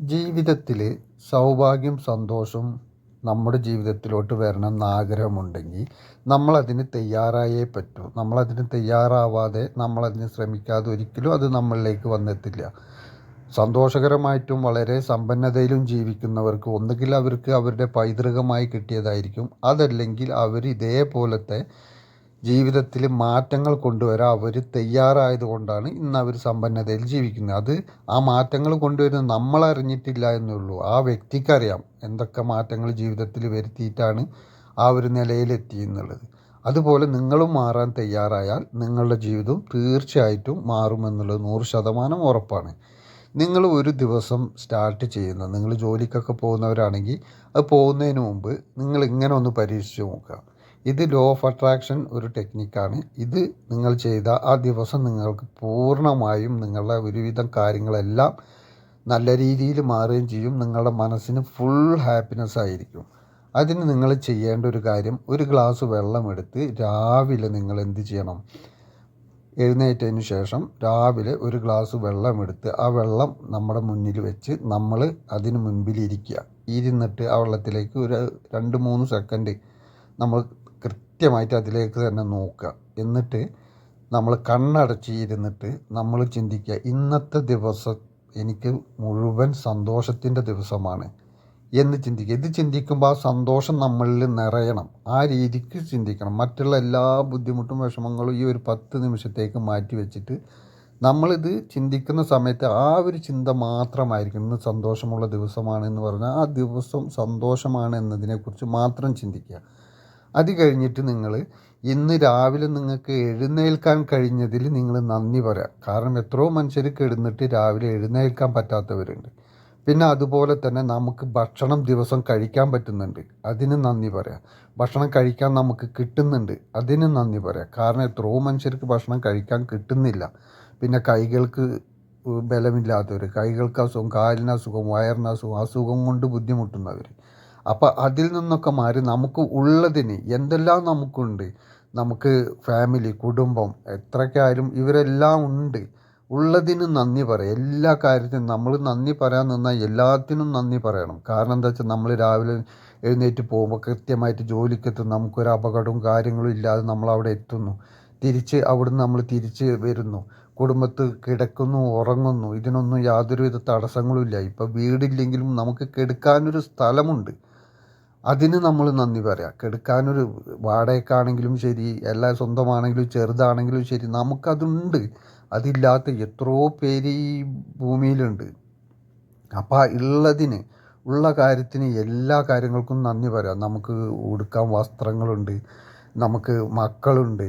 ജീവിതത്തിൽ സൗഭാഗ്യം സന്തോഷം നമ്മുടെ ജീവിതത്തിലോട്ട് വരണം എന്നാഗ്രഹമുണ്ടെങ്കിൽ നമ്മളതിന് തയ്യാറായേ പറ്റൂ. നമ്മളതിന് തയ്യാറാവാതെ നമ്മളതിന് ശ്രമിക്കാതെ ഒരിക്കലും അത് നമ്മളിലേക്ക് വന്നെത്തില്ല. സന്തോഷകരമായിട്ടും വളരെ സമ്പന്നതയിലും ജീവിക്കുന്നവർക്ക് ഒന്നുകിൽ അവർക്ക് അവരുടെ പൈതൃകമായി കിട്ടിയതായിരിക്കും. അതല്ലെങ്കിൽ അവർ ഇതേപോലത്തെ ജീവിതത്തിൽ മാറ്റങ്ങൾ കൊണ്ടുവരാൻ അവർ തയ്യാറായത് കൊണ്ടാണ് ഇന്ന് അവർ സമ്പന്നതയിൽ ജീവിക്കുന്നത്. അത് ആ മാറ്റങ്ങൾ കൊണ്ടുവരുന്നത് നമ്മൾ അറിഞ്ഞിട്ടില്ല എന്നേ ഉള്ളൂ. ആ വ്യക്തിക്കറിയാം എന്തൊക്കെ മാറ്റങ്ങൾ ജീവിതത്തിൽ വരുത്തിയിട്ടാണ് ആ ഒരു നിലയിലെത്തി എന്നുള്ളത്. അതുപോലെ നിങ്ങളും മാറാൻ തയ്യാറായാൽ നിങ്ങളുടെ ജീവിതവും തീർച്ചയായിട്ടും മാറുമെന്നുള്ളത് നൂറ് ശതമാനം ഉറപ്പാണ്. നിങ്ങൾ ഒരു ദിവസം സ്റ്റാർട്ട് ചെയ്യുന്ന നിങ്ങൾ ജോലിക്കൊക്കെ പോകുന്നവരാണെങ്കിൽ അത് പോകുന്നതിന് മുമ്പ് നിങ്ങൾ ഇങ്ങനെ ഒന്ന് പരീക്ഷിച്ച് നോക്കുക. ഇത് ലോ ഓഫ് അട്രാക്ഷൻ ഒരു ടെക്നിക്കാണ് ഇത് നിങ്ങൾ ചെയ്ത ആ ദിവസം നിങ്ങൾക്ക് പൂർണമായും നിങ്ങളുടെ ഒരുവിധം കാര്യങ്ങളെല്ലാം നല്ല രീതിയിൽ മാറുകയും ചെയ്യും. നിങ്ങളുടെ മനസ്സിന് ഫുൾ ഹാപ്പിനെസ് ആയിരിക്കും. അതിന് നിങ്ങൾ ചെയ്യേണ്ട ഒരു കാര്യം ഒരു ഗ്ലാസ് വെള്ളമെടുത്ത് രാവിലെ നിങ്ങൾ എന്ത് ചെയ്യണം? എഴുന്നേറ്റതിന് ശേഷം രാവിലെ ഒരു ഗ്ലാസ് വെള്ളമെടുത്ത് ആ വെള്ളം നമ്മുടെ മുന്നിൽ വെച്ച് നമ്മൾ അതിന് മുൻപിലിരിക്കുക ഇരുന്നിട്ട് ആ വെള്ളത്തിലേക്ക് ഒരു രണ്ട് മൂന്ന് സെക്കൻഡ് നമ്മൾ കൃത്യമായിട്ട് അതിലേക്ക് തന്നെ നോക്കുക. എന്നിട്ട് നമ്മൾ കണ്ണടച്ച് ഇരുന്നിട്ട് നമ്മൾ ചിന്തിക്കുക ഇന്നത്തെ ദിവസം എനിക്ക് മുഴുവൻ സന്തോഷത്തിന്റെ ദിവസമാണ് എന്ന് ചിന്തിക്കുക. ഇത് ചിന്തിക്കുമ്പോൾ ആ സന്തോഷം നമ്മളിൽ നിറയണം. ആ രീതിക്ക് ചിന്തിക്കണം. മറ്റുള്ള എല്ലാ ബുദ്ധിമുട്ടും വിഷമങ്ങളും ഈ ഒരു പത്ത് നിമിഷത്തേക്ക് മാറ്റി വെച്ചിട്ട് നമ്മളിത് ചിന്തിക്കുന്ന സമയത്ത് ആ ഒരു ചിന്ത മാത്രമായിരിക്കും ഇന്ന് സന്തോഷമുള്ള ദിവസമാണ് എന്ന് പറഞ്ഞാൽ ആ ദിവസം സന്തോഷമാണ് എന്നതിനെക്കുറിച്ച് മാത്രം ചിന്തിക്കുക. അത് കഴിഞ്ഞിട്ട് നിങ്ങൾ ഇന്ന് രാവിലെ നിങ്ങൾക്ക് എഴുന്നേൽക്കാൻ കഴിഞ്ഞതിൽ നിങ്ങൾ നന്ദി പറയാം. കാരണം എത്രയോ മനുഷ്യർ കിടന്നിട്ട് രാവിലെ എഴുന്നേൽക്കാൻ പറ്റാത്തവരുണ്ട്. പിന്നെ അതുപോലെ തന്നെ നമുക്ക് ഭക്ഷണം ദിവസം കഴിക്കാൻ പറ്റുന്നുണ്ട്. അതിന് നന്ദി പറയാം. ഭക്ഷണം കഴിക്കാൻ നമുക്ക് കിട്ടുന്നുണ്ട്. അതിന് നന്ദി പറയാം. കാരണം എത്രയോ മനുഷ്യർക്ക് ഭക്ഷണം കഴിക്കാൻ കിട്ടുന്നില്ല. പിന്നെ കൈകൾക്ക് ബലമില്ലാത്തവർ കൈകൾക്ക് അസുഖം കാലിന് അസുഖം വയറിന് അസുഖം അസുഖം കൊണ്ട് ബുദ്ധിമുട്ടുന്നവർ അപ്പോൾ അതിൽ നിന്നൊക്കെ മാറി നമുക്ക് ഉള്ളതിന് എന്തെല്ലാം നമുക്കുണ്ട്? നമുക്ക് ഫാമിലി കുടുംബം എത്രക്കാരും ഇവരെല്ലാം ഉണ്ട്. ഉള്ളതിന് നന്ദി പറയാം. എല്ലാ കാര്യത്തിനും നമ്മൾ നന്ദി പറയാൻ നിന്നാൽ എല്ലാത്തിനും നന്ദി പറയണം. കാരണം എന്താ വെച്ചാൽ നമ്മൾ രാവിലെ എഴുന്നേറ്റ് പോകുമ്പോൾ കൃത്യമായിട്ട് ജോലിക്കെത്തും. നമുക്കൊരു അപകടവും കാര്യങ്ങളും ഇല്ലാതെ നമ്മൾ അവിടെ എത്തുന്നു. തിരിച്ച് അവിടുന്ന് നമ്മൾ തിരിച്ച് വരുന്നു. കുടുംബത്ത് കിടക്കുന്നു ഉറങ്ങുന്നു. ഇതിനൊന്നും യാതൊരുവിധ തടസ്സങ്ങളും ഇല്ല. ഇപ്പോൾ വീടില്ലെങ്കിലും നമുക്ക് കിടക്കാനൊരു സ്ഥലമുണ്ട്. അതിന് നമ്മൾ നന്ദി പറയാം. കെടുക്കാനൊരു വാടകയ്ക്കാണെങ്കിലും ശരി എല്ലാ സ്വന്തമാണെങ്കിലും ചെറുതാണെങ്കിലും ശരി നമുക്കതുണ്ട്. അതില്ലാത്ത എത്രയോ പേര് ഈ ഭൂമിയിലുണ്ട്. അപ്പോൾ ഉള്ളതിന് ഉള്ള കാര്യത്തിന് എല്ലാ കാര്യങ്ങൾക്കും നന്ദി പറയാം. നമുക്ക് ഉടുക്കാൻ വസ്ത്രങ്ങളുണ്ട് നമുക്ക് മക്കളുണ്ട്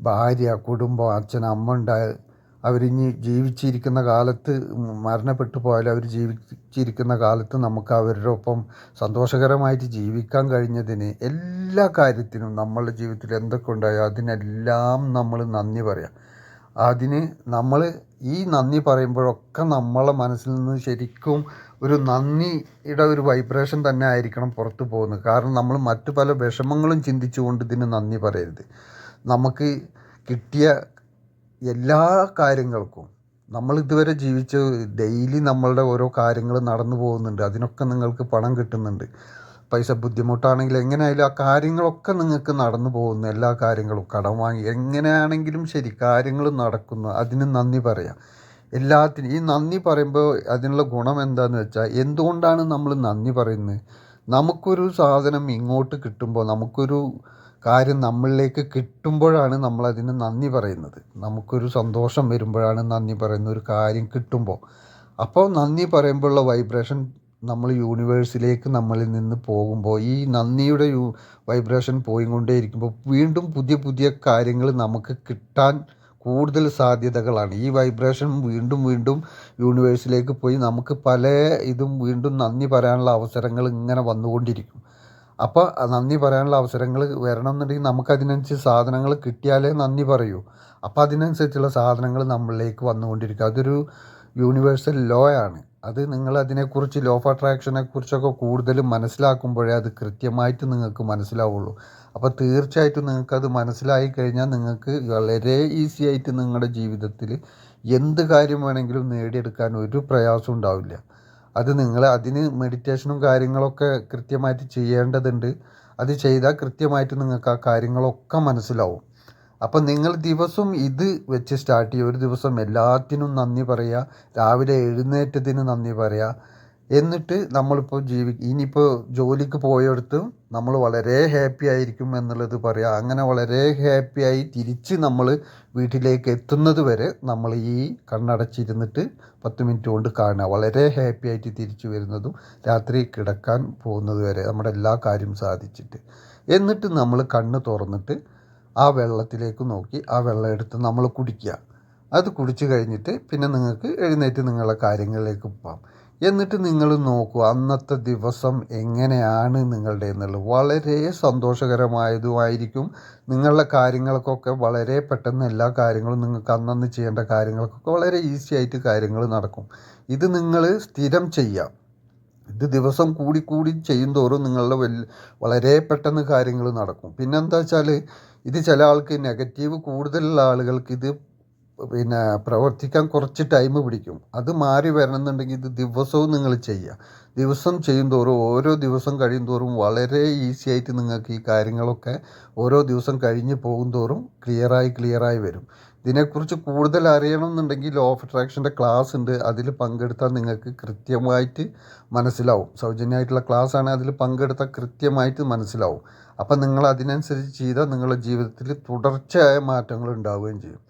ഭാര്യ കുടുംബം അച്ഛൻ അമ്മ ഉണ്ട് അവരിഞ്ഞ് ജീവിച്ചിരിക്കുന്ന കാലത്ത് മരണപ്പെട്ടു പോയാലും അവർ ജീവിച്ചിരിക്കുന്ന കാലത്ത് നമുക്ക് അവരുടെ ഒപ്പം സന്തോഷകരമായിട്ട് ജീവിക്കാൻ കഴിഞ്ഞതിന് എല്ലാ കാര്യത്തിനും നമ്മളുടെ ജീവിതത്തിൽ എന്തൊക്കെ ഉണ്ടായോ അതിനെല്ലാം നമ്മൾ നന്ദി പറയാം. അതിന് നമ്മൾ ഈ നന്ദി പറയുമ്പോഴൊക്കെ നമ്മളെ മനസ്സിൽ നിന്ന് ശരിക്കും ഒരു നന്ദിയുടെ ഒരു വൈബ്രേഷൻ തന്നെ ആയിരിക്കണം പുറത്തു പോകുന്നത്. കാരണം നമ്മൾ മറ്റു പല വിഷമങ്ങളും ചിന്തിച്ചുകൊണ്ട് ഇതിന് നന്ദി പറയരുത്. നമുക്ക് കിട്ടിയ എല്ലാ കാര്യങ്ങൾക്കും നമ്മൾ ഇതുവരെ ജീവിച്ച് ഡെയിലി നമ്മളുടെ ഓരോ കാര്യങ്ങൾ നടന്നു പോകുന്നുണ്ട്. അതിനൊക്കെ നിങ്ങൾക്ക് പണം കിട്ടുന്നുണ്ട്. പൈസ ബുദ്ധിമുട്ടാണെങ്കിൽ എങ്ങനെയായാലും ആ കാര്യങ്ങളൊക്കെ നിങ്ങൾക്ക് നടന്നു പോകുന്നു. എല്ലാ കാര്യങ്ങളും. കടം വാങ്ങി എങ്ങനെയാണെങ്കിലും ശരി കാര്യങ്ങൾ നടക്കുന്നു. അതിന് നന്ദി പറയാം. എല്ലാത്തിനും ഈ നന്ദി പറയുമ്പോൾ അതിനുള്ള ഗുണം എന്താണെന്ന് വെച്ചാൽ എന്തുകൊണ്ടാണ് നമ്മൾ നന്ദി പറയുന്നത്? നമുക്കൊരു സാധനം ഇങ്ങോട്ട് കിട്ടുമ്പോൾ നമുക്കൊരു കാര്യം നമ്മളിലേക്ക് കിട്ടുമ്പോഴാണ് നമ്മളതിന് നന്ദി പറയുന്നത്. നമുക്കൊരു സന്തോഷം വരുമ്പോഴാണ് നന്ദി പറയുന്ന ഒരു കാര്യം കിട്ടുമ്പോൾ. അപ്പോൾ നന്ദി പറയുമ്പോഴുള്ള വൈബ്രേഷൻ നമ്മൾ യൂണിവേഴ്സിലേക്ക് നമ്മളിൽ നിന്ന് പോകുമ്പോൾ ഈ നന്ദിയുടെ യു വൈബ്രേഷൻ പോയിക്കൊണ്ടേയിരിക്കുമ്പോൾ വീണ്ടും പുതിയ പുതിയ കാര്യങ്ങൾ നമുക്ക് കിട്ടാൻ കൂടുതൽ സാധ്യതകളാണ്. ഈ വൈബ്രേഷൻ വീണ്ടും വീണ്ടും യൂണിവേഴ്സിലേക്ക് പോയി നമുക്ക് പല ഇതും വീണ്ടും നന്ദി പറയാനുള്ള അവസരങ്ങൾ ഇങ്ങനെ വന്നുകൊണ്ടിരിക്കും. അപ്പോൾ നന്ദി പറയാനുള്ള അവസരങ്ങൾ വരണം എന്നുണ്ടെങ്കിൽ നമുക്കതിനനുസരിച്ച് സാധനങ്ങൾ കിട്ടിയാലേ നന്ദി പറയൂ. അപ്പോൾ അതിനനുസരിച്ചുള്ള സാധനങ്ങൾ നമ്മളിലേക്ക് വന്നുകൊണ്ടിരിക്കുക. അതൊരു യൂണിവേഴ്സൽ ലോ ആണ്. അത് നിങ്ങൾ അതിനെക്കുറിച്ച് ലോ ഓഫ് അട്രാക്ഷനെ കുറിച്ചൊക്കെ കൂടുതൽ മനസ്സിലാക്കുമ്പോഴേ അത് കൃത്യമായിട്ട് നിങ്ങൾക്ക് മനസ്സിലാവുള്ളൂ. അപ്പോൾ തീർച്ചയായിട്ടും നിങ്ങൾക്കത് മനസ്സിലായി കഴിഞ്ഞാൽ നിങ്ങൾക്ക് വളരെ ഈസി ആയിട്ട് നിങ്ങളുടെ ജീവിതത്തിൽ എന്ത് കാര്യം വേണമെങ്കിലും നേടിയെടുക്കാൻ ഒരു പ്രയാസം ഉണ്ടാവില്ല. അത് നിങ്ങൾ അതിന് മെഡിറ്റേഷനും കാര്യങ്ങളൊക്കെ കൃത്യമായിട്ട് ചെയ്യേണ്ടതുണ്ട്. അത് ചെയ്താൽ കൃത്യമായിട്ട് നിങ്ങൾക്ക് ആ കാര്യങ്ങളൊക്കെ മനസ്സിലാവും. അപ്പം നിങ്ങൾ ദിവസം ഇത് വെച്ച് സ്റ്റാർട്ട് ചെയ്യുക. ഒരു ദിവസം എല്ലാത്തിനും നന്ദി പറയുക. രാവിലെ എഴുന്നേറ്റതിന് നന്ദി പറയുക. എന്നിട്ട് നമ്മളിപ്പോൾ ജീവി ഇനിയിപ്പോൾ ജോലിക്ക് പോയെടുത്ത് നമ്മൾ വളരെ ഹാപ്പി ആയിരിക്കും എന്നുള്ളത് പറയാം. അങ്ങനെ വളരെ ഹാപ്പി ആയി തിരിച്ച് നമ്മൾ വീട്ടിലേക്ക് എത്തുന്നത് വരെ നമ്മൾ ഈ കണ്ണടച്ചിരുന്നിട്ട് പത്ത് മിനിറ്റ് കൊണ്ട് കാണുക. വളരെ ഹാപ്പി ആയിട്ട് തിരിച്ചു വരുന്നതും രാത്രി കിടക്കാൻ പോകുന്നത് വരെ നമ്മുടെ എല്ലാ കാര്യം സാധിച്ചിട്ട്. എന്നിട്ട് നമ്മൾ കണ്ണ് തുറന്നിട്ട് ആ വെള്ളത്തിലേക്ക് നോക്കി. ആ വെള്ളം എടുത്ത് നമ്മൾ കുടിക്കുക. അത് കുടിച്ചു കഴിഞ്ഞിട്ട് പിന്നെ നിങ്ങൾക്ക് എഴുന്നേറ്റ് നിങ്ങളുടെ കാര്യങ്ങളിലേക്ക് പോകാം. എന്നിട്ട് നിങ്ങൾ നോക്കൂ അന്നത്തെ ദിവസം എങ്ങനെയാണ് നിങ്ങളുടെ എന്നുള്ളത്. വളരെ സന്തോഷകരമായതുമായിരിക്കും. നിങ്ങളുടെ കാര്യങ്ങൾക്കൊക്കെ വളരെ പെട്ടെന്ന് എല്ലാ കാര്യങ്ങളും നിങ്ങൾക്ക് അന്നന്ന് ചെയ്യേണ്ട കാര്യങ്ങൾക്കൊക്കെ വളരെ ഈസി ആയിട്ട് കാര്യങ്ങൾ നടക്കും. ഇത് നിങ്ങൾ സ്ഥിരം ചെയ്യാം ഇത് ദിവസം കൂടി കൂടി ചെയ്യും തോറും നിങ്ങളുടെ വലിയ വളരെ പെട്ടെന്ന് കാര്യങ്ങൾ നടക്കും. പിന്നെന്താ വെച്ചാൽ ഇത് ചില ആൾക്ക് നെഗറ്റീവ് കൂടുതലുള്ള ആളുകൾക്ക് ഇത് പിന്നെ പ്രവർത്തിക്കാൻ കുറച്ച് ടൈം പിടിക്കും. അത് മാറി വരണമെന്നുണ്ടെങ്കിൽ ഇത് ദിവസവും നിങ്ങൾ ചെയ്യുക. ദിവസം ചെയ്യും തോറും ഓരോ ദിവസം കഴിയും തോറും വളരെ ഈസി ആയിട്ട് നിങ്ങൾക്ക് ഈ കാര്യങ്ങളൊക്കെ ഓരോ ദിവസം കഴിഞ്ഞ് പോകും തോറും ക്ലിയറായി ക്ലിയറായി വരും. ഇതിനെക്കുറിച്ച് കൂടുതൽ അറിയണം എന്നുണ്ടെങ്കിൽ ലോ ഓഫ് അട്രാക്ഷന്റെ ക്ലാസ് ഉണ്ട്. അതിൽ പങ്കെടുത്താൽ നിങ്ങൾക്ക് കൃത്യമായിട്ട് മനസ്സിലാവും. സൗജന്യമായിട്ടുള്ള ക്ലാസ് ആണ് അതിൽ പങ്കെടുത്താൽ കൃത്യമായിട്ട് മനസ്സിലാവും. അപ്പം നിങ്ങൾ അതിനനുസരിച്ച് ചെയ്താൽ നിങ്ങളുടെ ജീവിതത്തിൽ തുടർച്ചയായ മാറ്റങ്ങൾ ഉണ്ടാവുകയും ചെയ്യും.